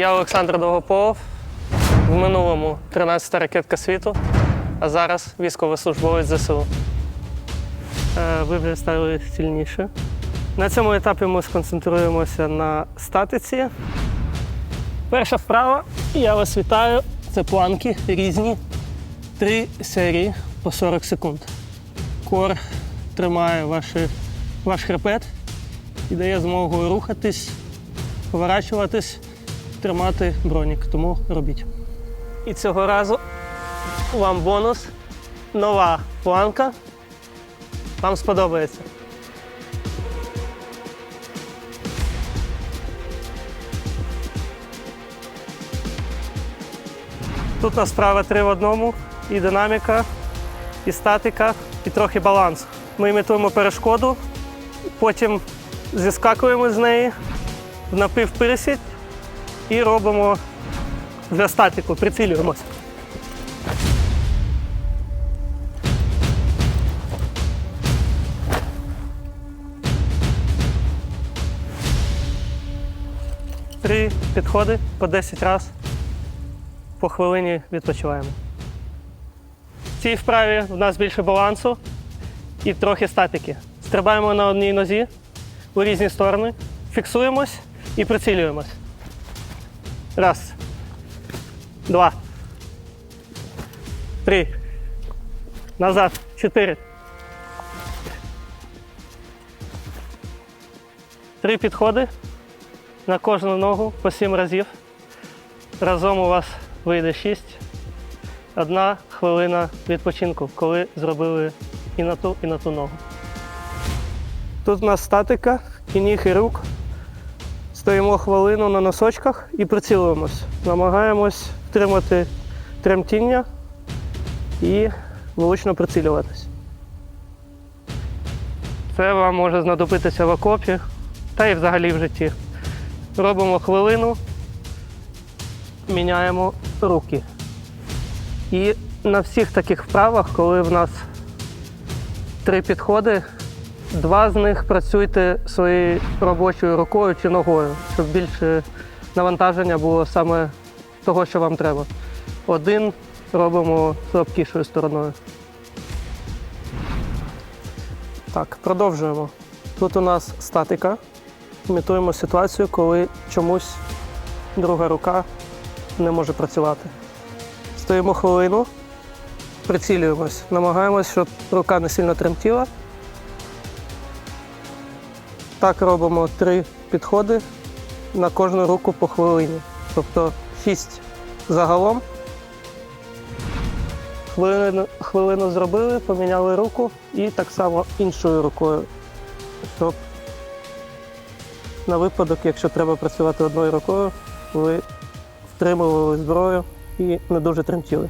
Я Олександр Довгополов. В минулому 13-та ракетка світу, а зараз військовослужбовець ЗСУ. Е, Ви вже стали сильніше. На цьому етапі ми сконцентруємося на статиці. Перша вправа, я вас вітаю. Це планки різні. Три серії по 40 секунд. Кор тримає ваші, ваш хребет і дає змогу рухатись, поворачуватись, тримати бронік. Тому робіть. І цього разу вам бонус. Нова планка. Вам сподобається. Тут у нас справа три в одному, і динаміка, і статика, і трохи баланс. Ми імітуємо перешкоду, потім зіскакуємо з неї в напівприсідь і робимо вже статику, прицілюємося. Три підходи по 10 разів. По хвилині відпочиваємо. В цій вправі в нас більше балансу і трохи статики. Стрибаємо на одній нозі у різні сторони, фіксуємось і прицілюємось. Раз. Два. Три. Назад. Чотири. Три підходи на кожну ногу по сім разів. Разом у вас вийде 6. Одна хвилина відпочинку, коли зробили і на ту, і на ту ногу. Тут у нас статика, і ніг, і рук. Стоїмо хвилину на носочках і прицілуємось. Намагаємось втримати тремтіння і влучно прицілюватись. Це вам може знадобитися в окопі та й взагалі в житті. Робимо хвилину, міняємо руки. І на всіх таких вправах, коли в нас три підходи, два з них працюйте своєю робочою рукою чи ногою, щоб більше навантаження було саме того, що вам треба. Один робимо слабкішою стороною. Так, продовжуємо. Тут у нас статика. Імітуємо ситуацію, коли чомусь друга рука не може працювати. Стоїмо хвилину, прицілюємось, намагаємось, щоб рука не сильно тремтіла. Так робимо три підходи на кожну руку по хвилині. Тобто шість загалом. Хвилину, хвилину зробили, поміняли руку і так само іншою рукою, щоб на випадок, якщо треба працювати одною рукою, ви втримували зброю і не дуже тремтіли.